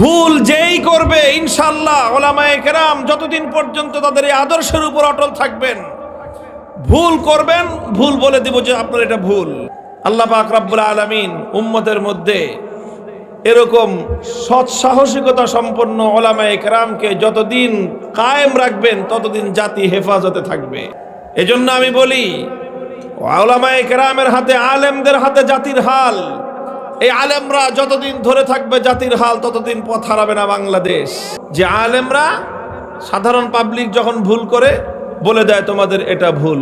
ভুল যেই করবে ইনশাল্লাহ ওলামায়ে কেরাম যতদিন পর্যন্ত তাদের এই আদর্শের উপর অটল থাকবেন, ভুল করবেন, ভুল বলে দিব যে আপনার এটা ভুল। আল্লাহ পাক রব্বুল আলামিন উম্মতের মধ্যে এরকম সৎ সাহসিকতা সম্পন্ন ওলামায়ে কেরামকে যতদিন কায়েম রাখবেন, ততদিন জাতি হেফাজতে থাকবে। এজন্য আমি বলি, ওলামায়ে কেরামের হাতে, আলেমদের হাতে জাতির হাল এই আলেমরা যতদিন ধরে থাকবে, জাতির হাল ততদিন পথ হারাবে না বাংলাদেশ। যে আলেমরা সাধারণ পাবলিক যখন ভুল করে, বলে দেয়, তোমাদের এটা ভুল।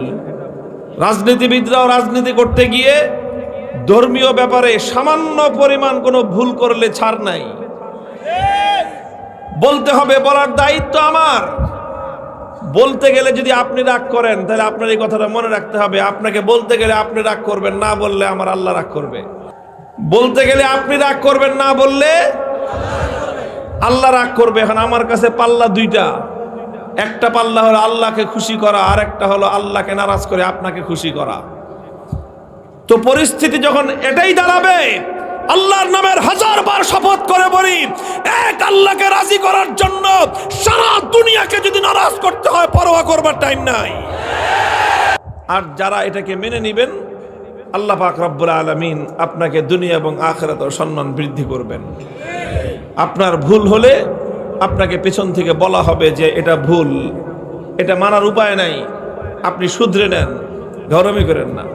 রাজনীতিবিদরাও রাজনীতি করতে গিয়ে ধর্মীয় ব্যাপারে সামান্য পরিমাণ কোনো ভুল করলে ছাড় নাই। বলতে হবে, বলার দায়িত্ব আমার। বলতে গেলে যদি আপনি রাগ করেন, তাহলে আপনার এই কথাটা মনে রাখতে হবে। আপনাকে বলতে গেলে আপনি রাগ করবেন, না বললে আমার আল্লাহ রাগ করবে। বলতে গেলে আপনি রাগ করবেন, না বললে আল্লাহ রাগ করবে। এখন আমার কাছে পাল্লা দুইটা। একটা পাল্লা হলো আল্লাহকে খুশি করা, আর একটা হলো আল্লাহকে নারাজ করে আপনাকে খুশি করা। তো পরিস্থিতি যখন এটাই দাঁড়াবে, আল্লাহর নামের হাজার বার শপথ করে বলি, এক আল্লাহকে রাজি করার জন্য সারা দুনিয়াকে যদি নারাজ করতে হয়, পরোয়া করবার টাইম নাই। আর যারা এটাকে মেনে নেবেন আল্লাহ পাক রব্বুল আলমিন আপনাকে দুনিয়া এবং আখরাত সম্মান বৃদ্ধি করবেন। আপনার ভুল হলে আপনাকে পেছন থেকে বলা হবে যে এটা ভুল। এটা মানার উপায় নাই। আপনি শুধরে নেন গরমই করেন না।